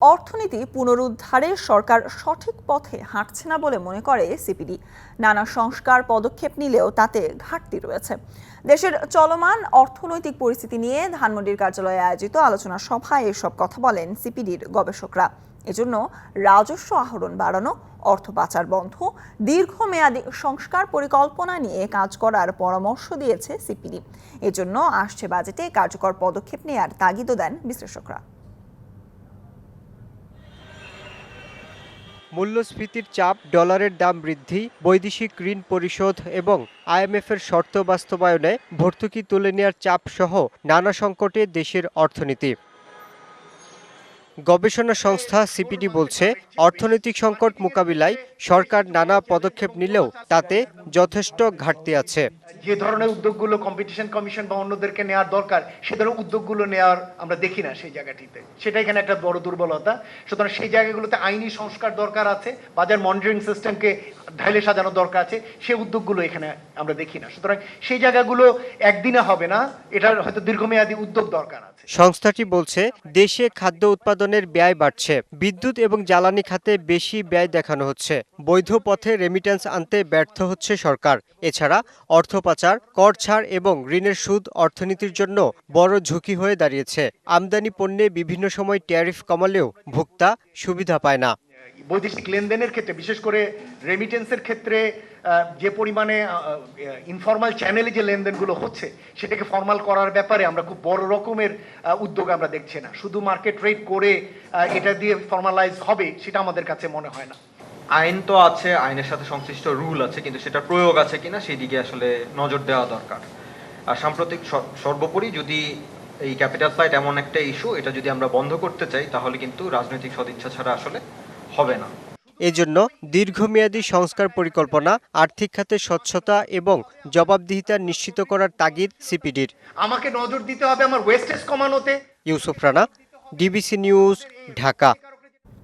অর্থনীতি পুনরুদ্ধারে সরকার সঠিক পথে হাঁটছে না বলে মনে করে সিপিডি। নানা সংস্কার পদক্ষেপ নিলেও তাতে ঘাটতি রয়েছে। দেশের চলমান অর্থনৈতিক পরিস্থিতি নিয়ে ধানমন্ডির কার্যালয়ে আয়োজিত আলোচনা সভায় এসব কথা বলেন সিপিডির গবেষকরা। এজন্য রাজস্ব আহরণ বাড়ানো, অর্থ পাচার বন্ধ, দীর্ঘমেয়াদী সংস্কার পরিকল্পনা নিয়ে কাজ করার পরামর্শ দিয়েছে সিপিডি। এজন্য আসছে বাজেটে কার্যকর পদক্ষেপ নেয়ার তাগিদও দেন বিশ্লেষকরা। মূল্যস্ফীতির চাপ, ডলারের দাম বৃদ্ধি, বৈদেশিক ঋণ পরিশোধ এবং আইএমএফের শর্ত বাস্তবায়নে ভর্তুকি তুলে নেওয়ার চাপ সহ নানা সংকটে দেশের অর্থনীতি। গবেষণা সংস্থা সিপিডি বলছে, অর্থনৈতিক সংকট মোকাবিলায় সরকার নানা পদক্ষেপ নিলেও তাতে যথেষ্ট ঘাটতি আছে। যে ধরনের উদ্যোগগুলো কম্পিটিশন কমিশন বা অন্যদেরকে নেওয়ার দরকার, সে ধরনের উদ্যোগগুলো নেওয়ার আমরা দেখি না সেই জায়গাটিতে। সেটা এখানে একটা বড় দুর্বলতা। সুতরাং সেই জায়গাগুলোতে আইনি সংস্কার দরকার আছে। বাজার মনিটরিং সিস্টেমকে ঢাইলে সাজানো দরকার আছে সেই উদ্যোগগুলো এখানে আমরা দেখি না। সুতরাং সেই জায়গাগুলো একদিনে হবে না, এটার হয়তো দীর্ঘমেয়াদী উদ্যোগ দরকার আছে। সংস্থাটি বলছে, দেশে খাদ্য উৎপাদনের ব্যয় বাড়ছে, বিদ্যুৎ এবং জ্বালানি খাতে বেশি ব্যয় দেখানো হচ্ছে, বৈধ পথে রেমিটেন্স আনতে ব্যর্থ হচ্ছে সরকার। এছাড়া অর্থ পাচার, কর ছাড় এবং ঋণের সুদ অর্থনীতির জন্য বড় ঝুঁকি হয়ে দাঁড়িয়েছে। আমদানি পণ্যে বিভিন্ন সময় ট্যারিফ কমালেও ভোক্তা সুবিধা পায় না। বৈদেশিক লেনদেনের ক্ষেত্রে, বিশেষ করে রেমিটেন্সের ক্ষেত্রে যে পরিমাণে ইনফর্মাল চ্যানেলে যে লেনদেনগুলো হচ্ছে, সেটাকে ফর্মাল করার ব্যাপারে আমরা খুব বড় রকমের উদ্যোগ আমরা দেখছি না। শুধু মার্কেট রেট করে এটা দিয়ে ফর্মালাইজ হবে, সেটা আমাদের কাছে মনে হয় না। আইন তো আছে, আইনের সাথে সংশ্লিষ্ট রুল আছে, কিন্তু সেটা প্রয়োগ আছে কিনা সেই দিকে আসলে নজর দেওয়া দরকার। আর সাম্প্রতিক সর্বোপরি যদি এই ক্যাপিটাল ফ্লাইট এমন একটা ইস্যু এটা যদি আমরা বন্ধ করতে চাই, তাহলে কিন্তু রাজনৈতিক সদিচ্ছা ছাড়া আসলে হবে না। এজন্য দীর্ঘমেয়াদী সংস্কার পরিকল্পনা আর্থিক খাতে স্বচ্ছতা এবং জবাবদিহিতা নিশ্চিত করার তাগিদ সিপিডির। আমাকে নজর দিতে হবে আমার wastage কমানোতে। Yusuf Rana DBC News Dhaka.